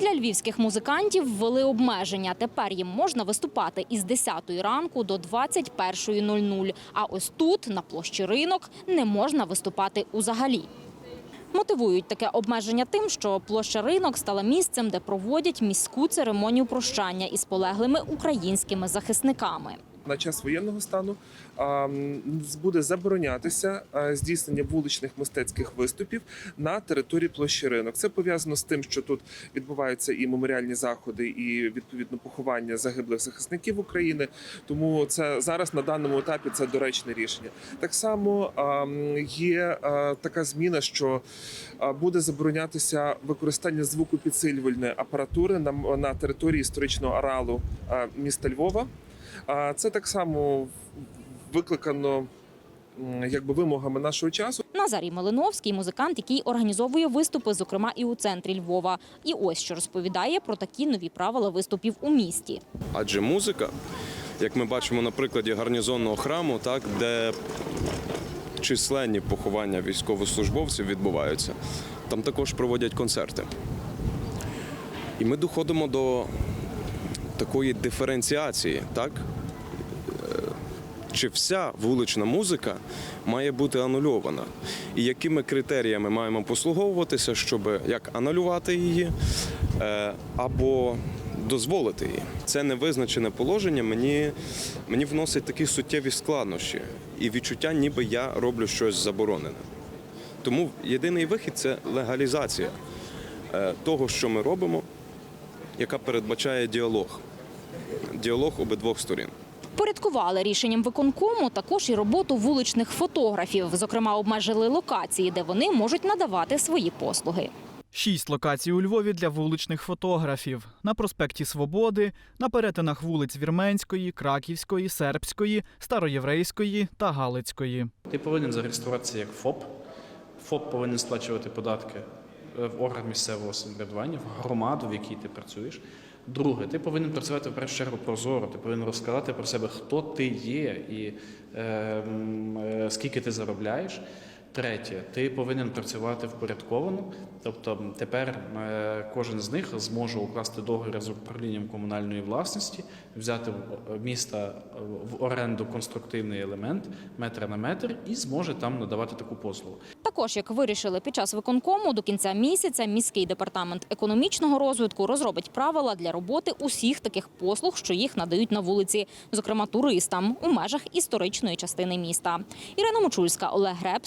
Для львівських музикантів ввели обмеження. Тепер їм можна виступати із 10 ранку до 21.00. А ось тут, на площі ринок, не можна виступати узагалі. Мотивують таке обмеження тим, що площа ринок стала місцем, де проводять міську церемонію прощання із полеглими українськими захисниками. На час воєнного стану буде заборонятися здійснення вуличних мистецьких виступів на території площі ринок. Це пов'язано з тим, що тут відбуваються і меморіальні заходи, і відповідно поховання загиблих захисників України. Тому це зараз на даному етапі це доречне рішення. Так само є така зміна, що буде заборонятися використання звукопідсилювальної апаратури на, території історичного ареалу міста Львова. А це так само викликано якби вимогами нашого часу. Назарій Малиновський – музикант, який організовує виступи, зокрема і у центрі Львова. І ось що розповідає про такі нові правила виступів у місті. Адже музика, як ми бачимо на прикладі гарнізонного храму, так, де численні поховання військовослужбовців відбуваються, там також проводять концерти. І ми доходимо до такої диференціації, так? Е, Чи вся вулична музика має бути анульована? І якими критеріями маємо послуговуватися, щоб як анулювати її е, або дозволити її? Це невизначене положення мені, мені вносить такі суттєві складнощі і відчуття, ніби я роблю щось заборонене. Тому єдиний вихід це легалізація е, того, що ми робимо, яка передбачає діалог. Діалог обидвох сторін. Порядкували рішенням виконкому також і роботу вуличних фотографів. Зокрема, обмежили локації, де вони можуть надавати свої послуги. Шість локацій у Львові для вуличних фотографів на проспекті Свободи, на перетинах вулиць Вірменської, Краківської, Сербської, Староєврейської та Галицької. Ти повинен зареєструватися як ФОП. ФОП повинен сплачувати податки в орган місцевого самоврядування, в громаду, в якій ти працюєш. Друге, ти повинен працювати в першу чергу прозоро, ти повинен розказати про себе, хто ти є і е, е, скільки ти заробляєш. Третє, ти повинен працювати впорядковано. Тобто тепер е, кожен з них зможе укласти договір з управлінням комунальної власності, взяти в міста е, в оренду конструктивний елемент метр на метр і зможе там надавати таку послугу. Також, як вирішили під час виконкому, до кінця місяця міський департамент економічного розвитку розробить правила для роботи усіх таких послуг, що їх надають на вулиці, зокрема туристам у межах історичної частини міста. Ірина Мочульська, Олег Греб,